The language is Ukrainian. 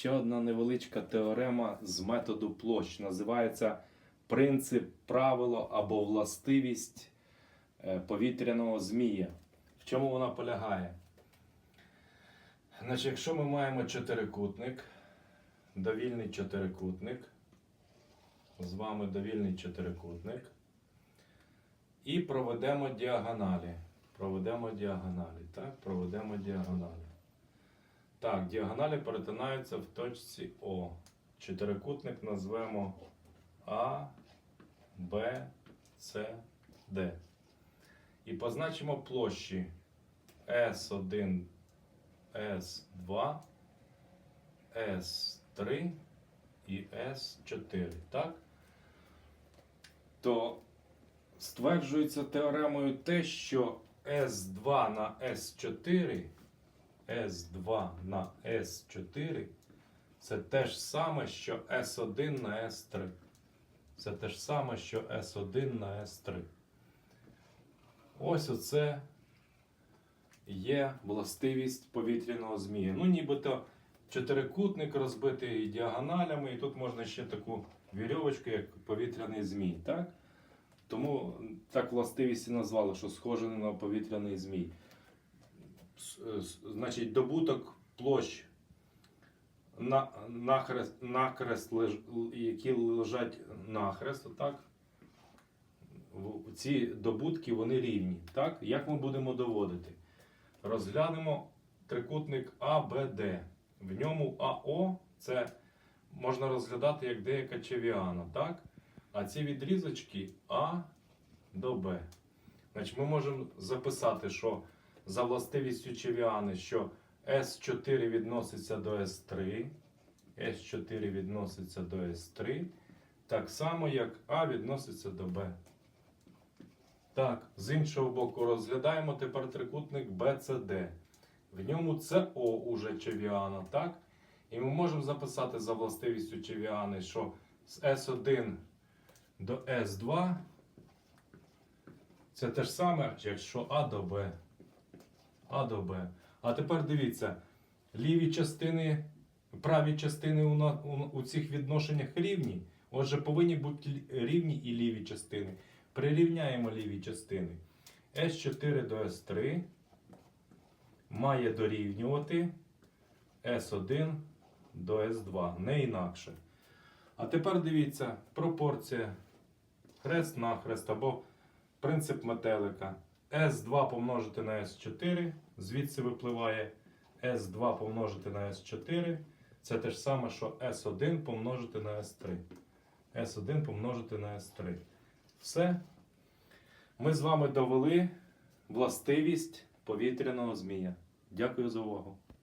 ще одна невеличка теорема з методу площ. Називається принцип, правило або властивість е, повітряного змія. В чому вона полягає? Значить, якщо ми маємо чотирикутник, довільний чотирикутник, з вами довільний чотирикутник, і проведемо діагоналі. Проведемо діагоналі. Так, проведемо діагоналі. Так, діагоналі перетинаються в точці О. Чотирикутник назвемо А, Б, С, Д. І позначимо площі С1, С2, С3 і С4. Так? То стверджується теоремою те, що S2 на S4, S2 на S4 це те ж саме, що S1 на S3. Це те ж саме, що S1 на S3. Ось оце є властивість повітряного змія. Ну, нібито чотирикутник розбитий діагоналями, і тут можна ще таку вірьовочку, як повітряний змій. Так? Тому так властивість і назвали, що схоже на повітряний змій. С- Значить, добуток площ на, нахрест, накрест, леж, які лежать нахрест, отак. Ці добутки вони рівні. Так? Як ми будемо доводити? Розглянемо трикутник АБД. В ньому АО це можна розглядати як деяка чевіана. Так? А ці відрізочки А до Б. Значить, ми можемо записати, що за властивістю чевіани, що С4 відноситься до С3, С4 відноситься до С3, так само, як А відноситься до Б. Так, з іншого боку, розглядаємо тепер трикутник BCD. В ньому СО уже чевіана, так? І ми можемо записати за властивістю чевіани, що з С1 до С2 це те ж саме, якщо А до Б. А до Б. А тепер дивіться, ліві частини, праві частини у, на- у, у цих відношеннях рівні. Отже, повинні бути рівні і ліві частини. Прирівняємо ліві частини. С4 до С3 має дорівнювати С1 до С2, не інакше. А тепер дивіться, пропорція хрест на хрест або принцип метелика. S2 помножити на S4, звідси випливає S2 помножити на S4. Це те ж саме, що S1 помножити на S3. S1 помножити на S3. Все. Ми з вами довели властивість повітряного змія. Дякую за увагу.